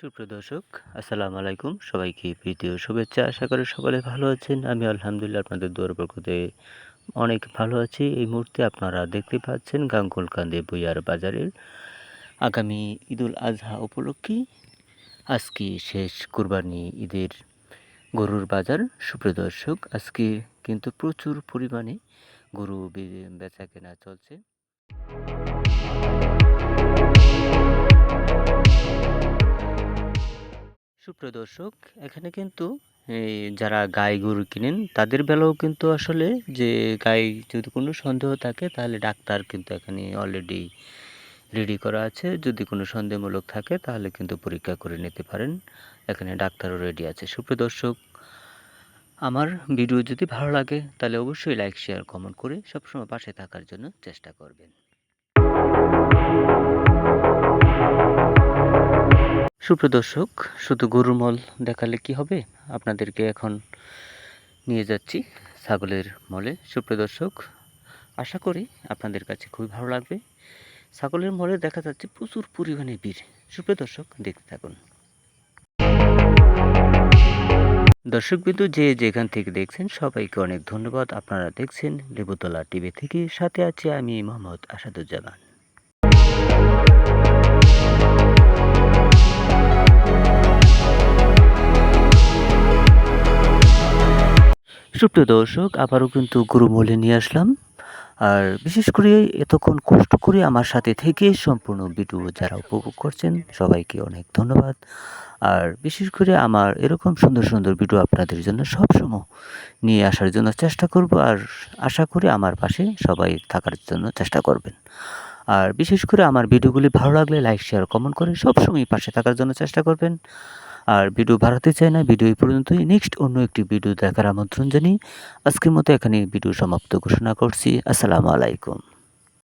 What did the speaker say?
সুপ্রিয় দর্শক, আসসালামু আলাইকুম। সবাইকে প্রীতীয় শুভেচ্ছা। আশা করি সকলে ভালো আছেন। আমি আলহামদুলিল্লাহ আপনাদের দৌড় বরকতে অনেক ভালো আছি। এই মুহূর্তে আপনারা দেখতে পাচ্ছেন গাঙ্গুলকান্দি বইয়ার বাজারের আগামী ঈদুল আজহা উপলক্ষে আজকে শেষ কুরবানি ঈদের গরুর বাজার। সুপ্রদর্শক আজকে কিন্তু প্রচুর পরিমাণে গরু বেচা কেনা চলছে। সুপ্রিয় দর্শক, এখানে কিন্তু যারা গাই গরু কিনেন, তাদের বেলাও কিন্তু আসলে যে গাই যদি কোনো সন্দেহ থাকে, তাহলে ডাক্তার কিন্তু এখানে অলরেডি রেডি করা আছে। যদি কোনো সন্দেহমূলক থাকে, তাহলে কিন্তু পরীক্ষা করে নিতে পারেন। এখানে ডাক্তারও রেডি আছে। সুপ্রিয় দর্শক, আমার ভিডিও যদি ভালো লাগে, তাহলে অবশ্যই লাইক শেয়ার কমেন্ট করে সবসময় পাশে থাকার জন্য চেষ্টা করবেন। সুপ্রিয় দর্শক, শুধু গরুর মল দেখালে কি হবে? আপনাদেরকে এখন নিয়ে যাচ্ছি ছাগলের মলে। সুপ্রিয় দর্শক, আশা করি আপনাদের কাছে খুবই ভালো লাগবে। ছাগলের মলে দেখা যাচ্ছে প্রচুর পরিমাণে ভিড়। সুপ্রিয় দর্শক, দেখতে থাকুন। দর্শক বিন্দু যে যেখান থেকে দেখছেন, সবাইকে অনেক ধন্যবাদ। আপনারা দেখছেন লেবুতলা টিভি থেকে। সাথে আছি আমি মোহাম্মদ আসাদুজ্জামান। সুপ্রিয় দর্শক, আবারও কিন্তু গরু মলে নিয়ে আসলাম। আর বিশেষ করে এতক্ষণ কষ্ট করে আমার সাথে থেকে সম্পূর্ণ ভিডিও যারা উপভোগ করছেন, সবাইকে অনেক ধন্যবাদ। আর বিশেষ করে আমার এরকম সুন্দর সুন্দর ভিডিও আপনাদের জন্য সবসময় নিয়ে আসার জন্য চেষ্টা করব আর আশা করি আমার পাশে সবাই থাকার জন্য চেষ্টা করবেন। আর বিশেষ করে আমার ভিডিওগুলি ভালো লাগলে লাইক, শেয়ার, কমেন্ট করে সবসময় পাশে থাকার জন্য চেষ্টা করবেন। আর ভিডিও বাড়াতে চাই না, ভিডিও এই পর্যন্তই। নেক্সট অন্য একটি ভিডিও দেখার আমন্ত্রণ জানি আজকের মতো এখানে ভিডিও সমাপ্ত ঘোষণা করছি। আসসালামু আলাইকুম।